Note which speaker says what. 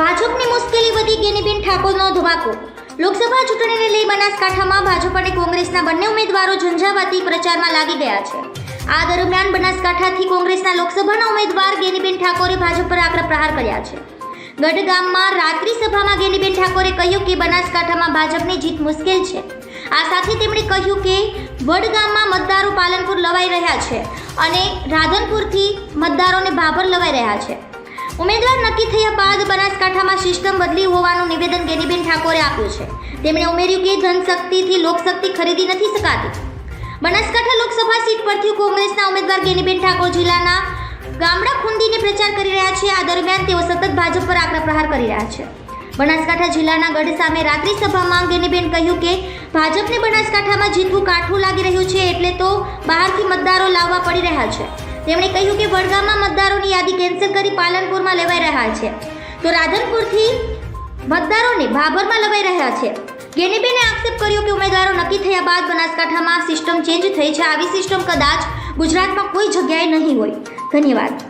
Speaker 1: ભાજપની મુશ્કેલી વધી ગેનીબેન ઠાકોરનો ધમાકો. લોકસભા ચૂંટણીને લઈ બનાસકાંઠામાં ભાજપ અને કોંગ્રેસના બંને ઉમેદવારો ઝંઝાવાતી પ્રચારમાં લાગી ગયા છે. આ દરમિયાન બનાસકાંઠાથી કોંગ્રેસના લોકસભાના ઉમેદવાર ગેનીબેન ઠાકોરે ભાજપ પર આકરા પ્રહાર કર્યા છે. ગઢ ગામમાં રાત્રિ સભામાં ગેનીબેન ઠાકોરે કહ્યું કે બનાસકાંઠામાં ભાજપની જીત મુશ્કેલ છે. આ સાથે તેમણે કહ્યું કે વડગામમાં મતદારો પાલનપુર લવાઈ રહ્યા છે અને રાધનપુરથી મતદારોને ભાભર લવાઈ રહ્યા છે. ઉમેદવાર નક્કી થયા બાદ બનાસકાંઠામાં સિસ્ટમ બદલી હોવાનું નિવેદન ગેનીબેન ઠાકોરે આપ્યું છે. તેમણે ઉમેર્યું કે ધનશક્તિથી લોકશક્તિ ખરીદી નથી શકાતી. બનાસકાંઠા લોકસભા સીટ પરથી કોંગ્રેસના ઉમેદવાર ગેનીબેન ઠાકોર જિલ્લાના ગામડા ખુંદીને પ્રચાર કરી રહ્યા છે. આ દરમિયાન તેઓ સતત ભાજપ પર આકરા પ્રહાર કરી રહ્યા છે. બનાસકાંઠા જિલ્લાના ગઢ સામે રાત્રિ સભામાં ગેનીબેન કહ્યું કે, ભાજપને બનાસકાંઠામાં જીતવું કાઠું લાગી રહ્યું છે એટલે તો બહારથી મતદારો લાવવા પડી રહ્યા છે. તેમણે કહ્યું કે વડગામમાં મતદારોની યાદી કેન્સલ કરી પાલનપુરમાં લેવાઈ રહ્યા છે. તો રાધનપુરથી મતદારોને ભાભરમાં લવાઈ રહ્યા છે. ગેનીબેને આક્ષેપ કર્યો કે ઉમેદવારો નક્કી થયા બાદ બનાસકાંઠામાં સિસ્ટમ ચેન્જ થઈ છે. આવી સિસ્ટમ કદાચ ગુજરાતમાં કોઈ જગ્યાએ નહીં હોય. ધન્યવાદ.